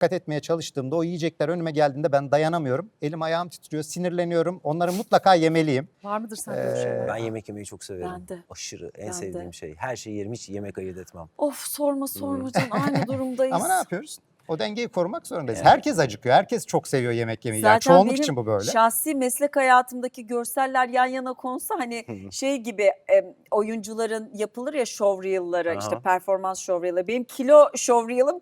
dikkat etmeye çalıştığımda o yiyecekler önüme geldiğinde ben dayanamıyorum. Elim ayağım titriyor, sinirleniyorum. Onları mutlaka yemeliyim. Var mıdır sende? Ee, Ben yemek yemeyi çok severim. Ben de. Aşırı en Ben sevdiğim de. şey. Her şeyi yerim hiç yemek ayırt etmem. Of sorma sorma canım aynı durumdayız. Ama ne yapıyoruz? O dengeyi korumak zorundayız. Evet. Herkes acıkıyor. Herkes çok seviyor yemek yemeyi. Yani Zaten çoğunluk benim için bu böyle. Şahsi meslek hayatımdaki görseller yan yana konsa hani şey gibi e, oyuncuların yapılır ya show reel'ları işte performans show reel'ları. Benim kilo show reel'ım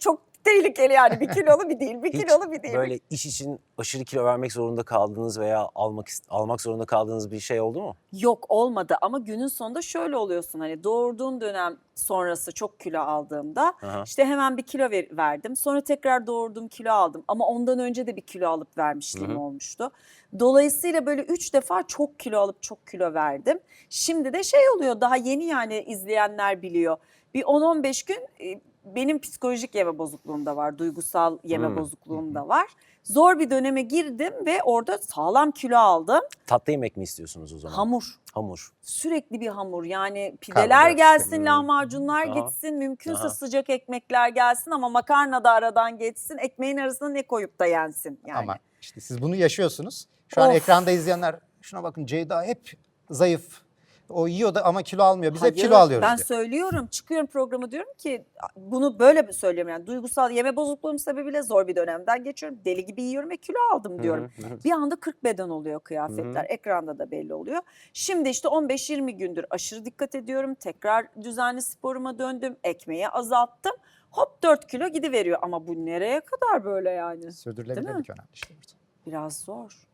çok tehlikeli yani bir kilolu bir değil bir Hiç kilolu bir değil. Böyle iş için aşırı kilo vermek zorunda kaldığınız veya almak almak zorunda kaldığınız bir şey oldu mu? Yok olmadı ama günün sonunda şöyle oluyorsun hani doğurduğun dönem sonrası çok kilo aldığımda Aha. işte hemen bir kilo ver- verdim. Sonra tekrar doğurduğum kilo aldım ama ondan önce de bir kilo alıp vermişliğim Hı hı. olmuştu. Dolayısıyla böyle üç defa çok kilo alıp çok kilo verdim. Şimdi de şey oluyor daha yeni yani izleyenler biliyor. Bir 10-15 gün e, benim psikolojik yeme bozukluğum da var, duygusal yeme Hmm. bozukluğum da var. Zor bir döneme girdim ve orada sağlam kilo aldım. Tatlı yemek mi istiyorsunuz o zaman? Hamur. Hamur. Sürekli bir hamur yani pideler gelsin, istemiyorum. lahmacunlar Aha. gitsin, mümkünse Aha. sıcak ekmekler gelsin ama makarna da aradan geçsin, ekmeğin arasına ne koyup da yensin yani. Ama işte siz bunu yaşıyorsunuz. Şu an Of. ekranda izleyenler şuna bakın Ceyda hep zayıf. O yiyor da ama kilo almıyor. Biz hep Hayır, kilo alıyoruz Ben diyor. söylüyorum, çıkıyorum programa diyorum ki bunu böyle söylüyorum yani duygusal yeme bozukluğum sebebiyle zor bir dönemden geçiyorum. Deli gibi yiyorum ve kilo aldım diyorum. Hı hı, hı. Bir anda 40 beden oluyor kıyafetler. Ekranda da belli oluyor. Şimdi işte 15-20 gündür aşırı dikkat ediyorum. Tekrar düzenli sporuma döndüm. Ekmeği azalttım. Hop 4 kilo gidiveriyor. Ama bu nereye kadar böyle yani? Sürdürülebilirlik önemli işte burada. Biraz zor.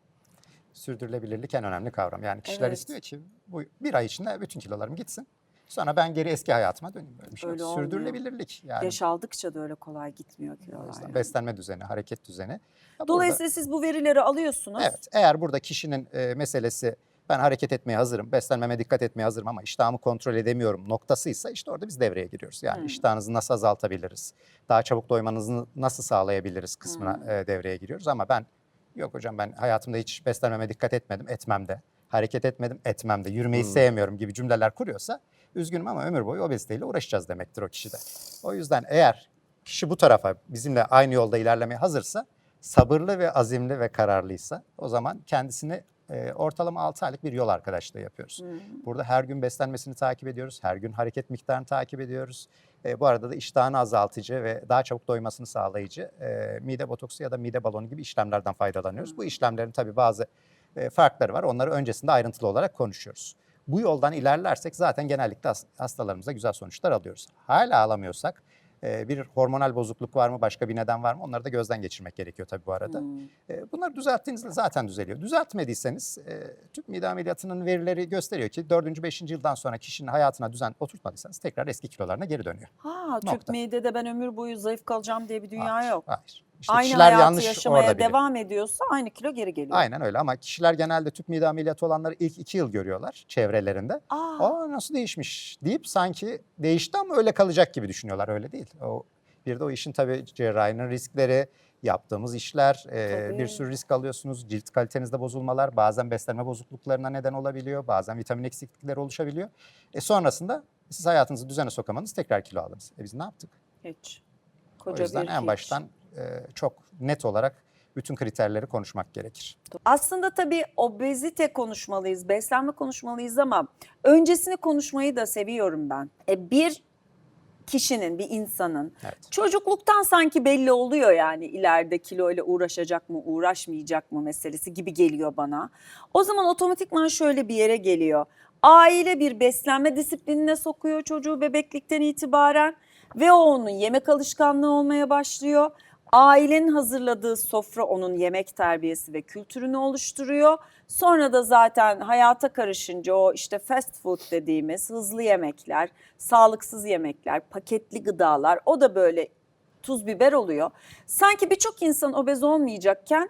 Sürdürülebilirlik en önemli kavram. Yani kişiler Evet. istiyor ki bu bir ay içinde bütün kilolarım gitsin. Sonra ben geri eski hayatıma döneyim. Böyle bir şey. Öyle. Sürdürülebilirlik yani. Yaş aldıkça da öyle kolay gitmiyor kilolar. yani. beslenme düzeni, hareket düzeni. Ya burada- Dolayısıyla siz bu verileri alıyorsunuz. Evet, eğer burada kişinin e, meselesi ben hareket etmeye hazırım, beslenmeme dikkat etmeye hazırım ama iştahımı kontrol edemiyorum noktasıysa işte orada biz devreye giriyoruz. Yani Hmm. iştahınızı nasıl azaltabiliriz, daha çabuk doymanızı nasıl sağlayabiliriz kısmına Hmm. e, devreye giriyoruz. Ama ben yok hocam ben hayatımda hiç beslenmeme dikkat etmedim, etmem de. Hareket etmedim, etmem de. Yürümeyi Hmm. sevmiyorum gibi cümleler kuruyorsa üzgünüm ama ömür boyu obeziteyle uğraşacağız demektir o kişide. O yüzden eğer kişi bu tarafa bizimle aynı yolda ilerlemeye hazırsa, sabırlı ve azimli ve kararlıysa o zaman kendisini e, ortalama 6 aylık bir yol arkadaşlığı yapıyoruz. Hmm. Burada her gün beslenmesini takip ediyoruz, her gün hareket miktarını takip ediyoruz. E, bu arada da iştahını azaltıcı ve daha çabuk doymasını sağlayıcı e, mide botoksu ya da mide balonu gibi işlemlerden faydalanıyoruz. Bu işlemlerin tabii bazı e, farkları var. Onları öncesinde ayrıntılı olarak konuşuyoruz. Bu yoldan ilerlersek zaten genellikle has- hastalarımıza güzel sonuçlar alıyoruz. Hala alamıyorsak bir hormonal bozukluk var mı, başka bir neden var mı onları da gözden geçirmek gerekiyor tabii bu arada. Hmm. E, Bunları düzelttiğinizde zaten düzeliyor. Düzeltmediyseniz e, tüp mide ameliyatının verileri gösteriyor ki 4. 5. yıldan sonra kişinin hayatına düzen oturtmadıysanız tekrar eski kilolarına geri dönüyor. Ha, Türk Nokta. midede ben ömür boyu zayıf kalacağım diye bir dünya Hayır, yok. Hayır. İşte aynı kişiler hayatı yanlış yaşamaya orada devam ediyorsa aynı kilo geri geliyor. Aynen öyle ama kişiler genelde tüp mide ameliyatı olanları ilk 2 yıl görüyorlar çevrelerinde. Aa, Aa nasıl değişmiş deyip sanki değişti ama öyle kalacak gibi düşünüyorlar. Öyle değil. O bir de o işin tabii cerrahinin riskleri, yaptığımız işler, e, bir sürü risk alıyorsunuz. Cilt kalitenizde bozulmalar, bazen beslenme bozukluklarına neden olabiliyor, bazen vitamin eksiklikleri oluşabiliyor. E sonrasında siz hayatınızı düzene sokamadınız, tekrar kilo aldınız. E biz ne yaptık? hiç. O Koca yüzden bir en hiç. baştan çok net olarak bütün kriterleri konuşmak gerekir. Aslında tabii obezite konuşmalıyız, beslenme konuşmalıyız ama öncesini konuşmayı da seviyorum ben. E, bir kişinin, bir insanın Evet. çocukluktan sanki belli oluyor yani ileride kilo ile uğraşacak mı, uğraşmayacak mı meselesi gibi geliyor bana. O zaman otomatikman şöyle bir yere geliyor. Aile bir beslenme disiplinine sokuyor çocuğu bebeklikten itibaren ve o onun yemek alışkanlığı olmaya başlıyor. Ailenin hazırladığı sofra onun yemek terbiyesi ve kültürünü oluşturuyor. Sonra da zaten hayata karışınca o işte fast food dediğimiz hızlı yemekler, sağlıksız yemekler, paketli gıdalar o da böyle tuz biber oluyor. Sanki birçok insan obez olmayacakken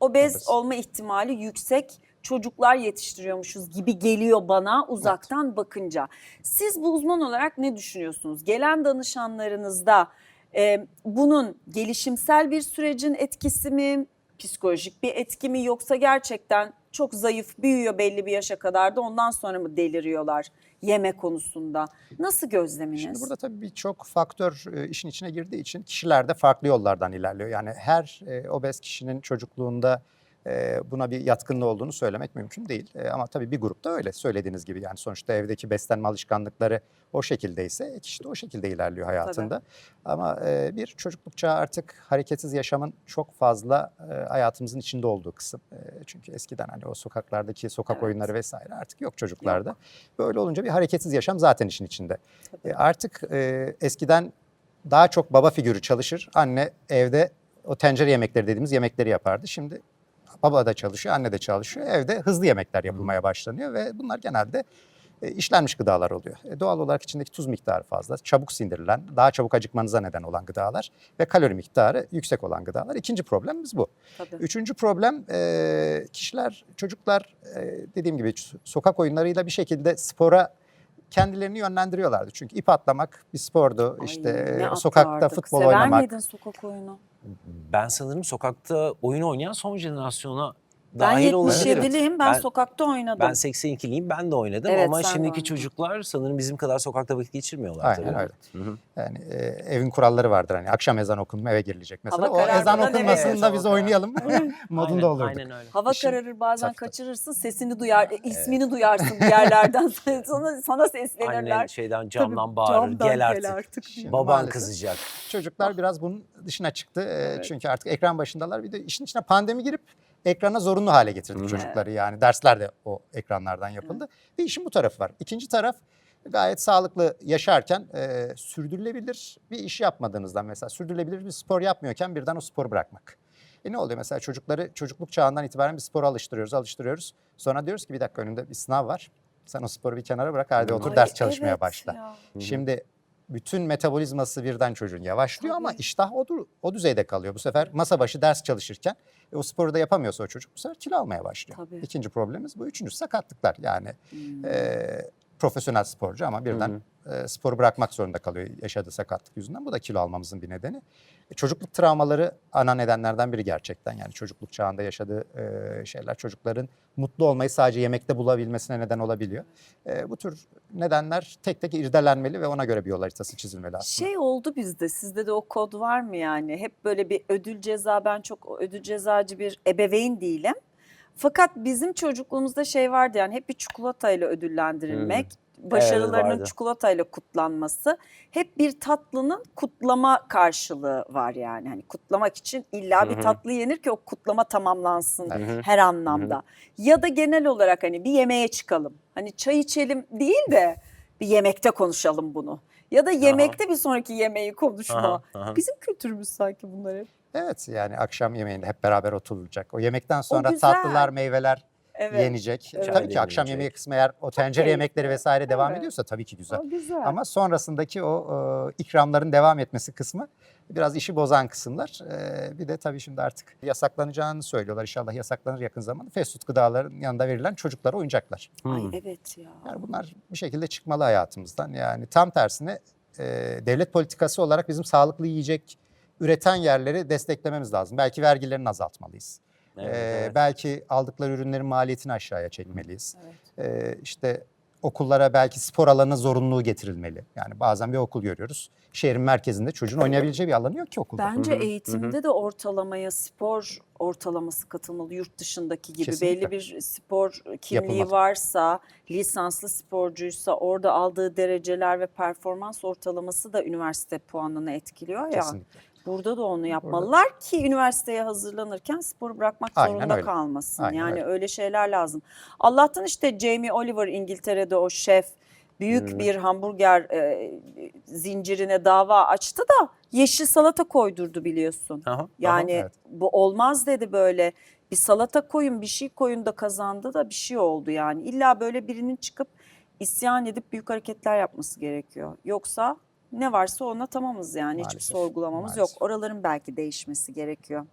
obez Obez. olma ihtimali yüksek çocuklar yetiştiriyormuşuz gibi geliyor bana uzaktan bakınca. Siz bu uzman olarak ne düşünüyorsunuz? Gelen danışanlarınızda e, bunun gelişimsel bir sürecin etkisi mi, psikolojik bir etki mi yoksa gerçekten çok zayıf büyüyor belli bir yaşa kadar da ondan sonra mı deliriyorlar yeme konusunda? Nasıl gözleminiz? Şimdi burada tabii birçok faktör e, işin içine girdiği için kişiler de farklı yollardan ilerliyor. Yani her e, obez kişinin çocukluğunda buna bir yatkınlığı olduğunu söylemek mümkün değil. E, ama tabii bir grupta öyle söylediğiniz gibi yani sonuçta evdeki beslenme alışkanlıkları o şekildeyse kişi de o şekilde ilerliyor hayatında. Ama e, bir çocukluk çağı artık hareketsiz yaşamın çok fazla e, hayatımızın içinde olduğu kısım. E, çünkü eskiden hani o sokaklardaki sokak Evet. oyunları vesaire artık yok çocuklarda. Böyle olunca bir hareketsiz yaşam zaten işin içinde. E, artık eskiden daha çok baba figürü çalışır. Anne evde o tencere yemekleri dediğimiz yemekleri yapardı. Şimdi baba da çalışıyor, anne de çalışıyor. Evde hızlı yemekler yapılmaya başlanıyor ve bunlar genelde e, işlenmiş gıdalar oluyor. E, doğal olarak içindeki tuz miktarı fazla, çabuk sindirilen, daha çabuk acıkmanıza neden olan gıdalar ve kalori miktarı yüksek olan gıdalar. İkinci problemimiz bu. Tabii. Üçüncü problem e, kişiler, çocuklar e, dediğim gibi sokak oyunlarıyla bir şekilde spora kendilerini yönlendiriyorlardı. Çünkü ip atlamak bir spordu. Ay, işte sokakta futbol Sever oynamak. miydin sokak oyunu? Ben sanırım sokakta oyun oynayan son jenerasyona Ben dahil olabilirim. 77'liyim. Ben, Ben- sokakta oynadım. Ben 82'liyim ben de oynadım Evet, ama şimdiki oynadın. çocuklar sanırım bizim kadar sokakta vakit geçirmiyorlar. Aynen tabii. öyle. Hı hı. Yani e, evin kuralları vardır hani akşam ezan okunma eve girilecek mesela. Hava o ezan okunmasında Evet, biz oynayalım modunda olurduk. Aynen öyle. Hava İşin- kararır bazen tabii. kaçırırsın sesini duyar, e, ismini duyarsın bir yerlerden sana, sana seslenirler. Annen şeyden camdan Tabii, bağırır camdan gel artık. diye. Şimdi Baban maalesef kızacak. Çocuklar biraz bunun dışına çıktı. E, Evet. Çünkü artık ekran başındalar. Bir de işin içine pandemi girip ekrana zorunlu hale getirdik çocukları. Yani dersler de o ekranlardan yapıldı. Ve işin bu tarafı var. İkinci taraf gayet sağlıklı yaşarken e, sürdürülebilir bir iş yapmadığınızdan mesela sürdürülebilir bir spor yapmıyorken birden o sporu bırakmak. E ne oluyor mesela çocukları çocukluk çağından itibaren bir spora alıştırıyoruz, alıştırıyoruz. Sonra diyoruz ki bir dakika önünde bir sınav var. Sen o sporu bir kenara bırak hadi otur Ay, ders çalışmaya evet başla. ya. Şimdi bütün metabolizması birden çocuğun yavaşlıyor ama iştah o, o düzeyde kalıyor. Bu sefer masa başı ders çalışırken e, o sporu da yapamıyorsa o çocuk bu sefer kilo almaya başlıyor. Tabii. İkinci problemimiz bu. Üçüncüsü sakatlıklar yani Hmm. e, profesyonel sporcu ama birden e, sporu bırakmak zorunda kalıyor yaşadığı sakatlık yüzünden. Bu da kilo almamızın bir nedeni. E, çocukluk travmaları ana nedenlerden biri gerçekten. Yani çocukluk çağında yaşadığı e, şeyler çocukların mutlu olmayı sadece yemekte bulabilmesine neden olabiliyor. E, bu tür nedenler tek tek irdelenmeli ve ona göre bir yol haritası çizilmeli aslında. Şey oldu bizde, sizde de o kod var mı yani? Hep böyle bir ödül ceza, ben çok ödül cezacı bir ebeveyn değilim. Fakat bizim çocukluğumuzda şey vardı yani hep bir çikolatayla ödüllendirilmek, başarılarının vardı. çikolatayla kutlanması. Hep bir tatlının kutlama karşılığı var yani. Hani kutlamak için illa Hı bir hı. tatlı yenir ki o kutlama tamamlansın Hı hı. her anlamda. Ya da genel olarak hani bir yemeğe çıkalım. Hani çay içelim değil de bir yemekte konuşalım bunu. Ya da yemekte bir sonraki yemeği konuşma. Aha, aha. Bizim kültürümüz sanki bunlar hep. Evet yani akşam yemeğinde hep beraber oturulacak. O yemekten sonra güzel. tatlılar, meyveler Evet. yenecek. Evet. Tabii ki akşam yemeği kısmı eğer o tencere yemekleri vesaire devam Evet. ediyorsa tabii ki güzel. O güzel. Ama sonrasındaki o e, ikramların devam etmesi kısmı biraz işi bozan kısımlar. E, bir de tabii şimdi artık yasaklanacağını söylüyorlar. İnşallah yasaklanır yakın zamanda. Fast food gıdaların yanında verilen çocuklara oyuncaklar. Ay Hmm. evet ya. Yani bunlar bir şekilde çıkmalı hayatımızdan. Yani tam tersine e, devlet politikası olarak bizim sağlıklı yiyecek üreten yerleri desteklememiz lazım. Belki vergilerini azaltmalıyız. Evet, Ee, evet. Belki aldıkları ürünlerin maliyetini aşağıya çekmeliyiz. Evet. Ee, işte okullara belki spor alanı zorunluluğu getirilmeli. Yani bazen bir okul görüyoruz. Şehrin merkezinde çocuğun oynayabileceği bir alanı yok ki okulda. Bence Hı hı, hı hı. eğitimde de ortalamaya spor ortalaması katılmalı yurt dışındaki gibi. Kesinlikle. Belli bir spor kimliği Yapılmalı. varsa, lisanslı sporcuysa orada aldığı dereceler ve performans ortalaması da üniversite puanını etkiliyor ya. Kesinlikle. Burada da onu yapmalılar ki üniversiteye hazırlanırken sporu bırakmak Aynen zorunda öyle. kalmasın. Aynen yani öyle. öyle şeyler lazım. Allah'tan işte Jamie Oliver İngiltere'de o şef büyük Hmm. bir hamburger e, zincirine dava açtı da yeşil salata koydurdu biliyorsun. Aha, aha. Yani evet. bu olmaz dedi böyle. Bir salata koyun, bir şey koyun da kazandı da bir şey oldu yani. İlla böyle birinin çıkıp isyan edip büyük hareketler yapması gerekiyor. Yoksa ne varsa ona tamamız yani. Hiçbir Maalesef, sorgulamamız yok. maalesef. Oraların belki değişmesi gerekiyor.